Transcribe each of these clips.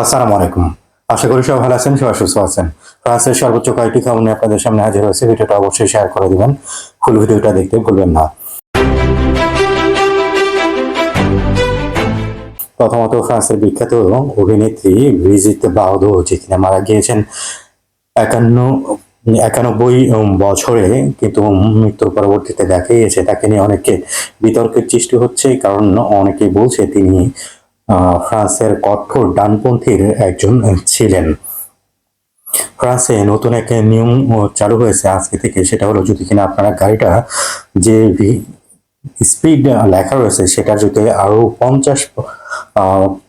আসসালামু আলাইকুম। আশা করি সব ভালো আছেন, সবাই সুস্থ আছেন। ফ্রান্সের সর্বোচ্চ কয়েকটি খবর নিয়ে আপনাদের সামনে হাজির হয়েছে। ভিডিওটা অবশ্যই শেয়ার করে দিবেন। ফুল ভিডিওটা দেখতে ভুলবেন না। প্রথমত ফ্রান্সের বিখ্যাত অভিনেত্রী ব্রিজিত বাউদো যেখানে মারা গিয়েছেন একান্ন, একানব্বই বছরে, কিন্তু মৃত্যুর পরবর্তীতে দেখা গিয়েছে। তাকে নিয়ে অনেকে বিতর্কের সৃষ্টি হচ্ছে, কারণ অনেকেই বলছে তিনি ফ্রান্সের কঠোর ডানপন্থীর একজন ছিলেন। ফ্রান্সে নতুন এক নিয়ম চালু হয়েছে আজকে থেকে, সেটা হলো যদি কিনা আপনারা গাড়িটা যে স্পিড লেখা রয়েছে, সেটা যদি আরও পঞ্চাশ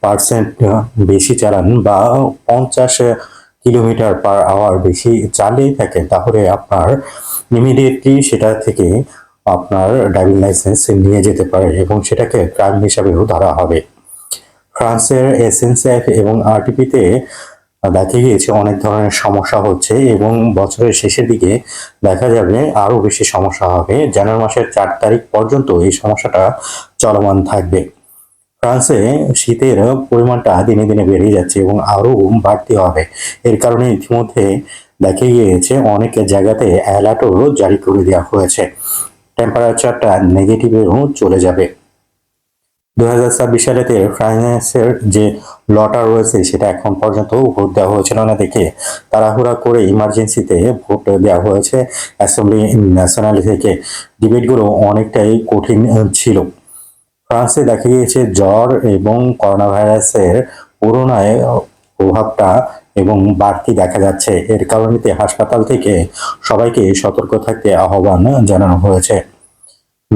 পার্সেন্ট বেশি চালান বা পঞ্চাশ কিলোমিটার পার আওয়ার বেশি চালিয়ে থাকে, তাহলে আপনার ইমিডিয়েটলি সেটা থেকে আপনার ড্রাইভিং লাইসেন্স নিয়ে যেতে পারে এবং সেটাকে ক্রাইম হিসাবেও ধরা হবে। ফ্রান্সের এসএনসিএফ এবং আরটিপিতে দেখা গিয়েছে অনেক ধরনের সমস্যা হচ্ছে এবং বছরের শেষের দিকে দেখা যাবে আরও বেশি সমস্যা হবে। জানুয়ারি মাসের চার তারিখ পর্যন্ত এই সমস্যাটা চলমান থাকবে। ফ্রান্সে শীতের পরিমাণটা দিনে দিনে বেড়ে যাচ্ছে এবং আরও বাড়তি হবে। এর কারণে ইতিমধ্যে দেখা গিয়েছে অনেক জায়গাতে অ্যালার্টও জারি করে দেওয়া হয়েছে। টেম্পারেচারটা নেগেটিভেও চলে যাবে। দু হাজার ছাব্বিশ সালেতে ফ্রান্সের যে লটা রয়েছে, সেটা এখন পর্যন্ত ভোট দেওয়া হয়েছিল না দেখে। তাড়াহুড়া করে ইমার্জেন্সিতে ভোট দেওয়া হয়েছে। অ্যাসেম্বলি ন্যাশনাল থেকে ডিবেটগুলো অনেকটাই কঠিন ছিল। ফ্রান্সে দেখা গিয়েছে জ্বর এবং করোনা ভাইরাসের করোনায় প্রভাবটা এবং বাড়তি দেখা যাচ্ছে। এর কারণেতে হাসপাতাল থেকে সবাইকে সতর্ক থাকতে আহ্বান জানানো হয়েছে।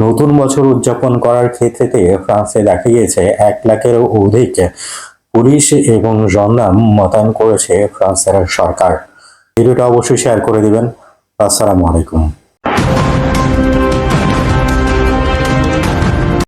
নতুন বছর উদযাপন করার ক্ষেত্রে ফ্রান্সে দেখা গিয়েছে এক লাখেরও অধিক পুলিশ এবং জন্দাম মোতায়েন করেছে ফ্রান্সের সরকার। ভিডিওটা অবশ্যই শেয়ার করে দেবেন। আসসালামু আলাইকুম।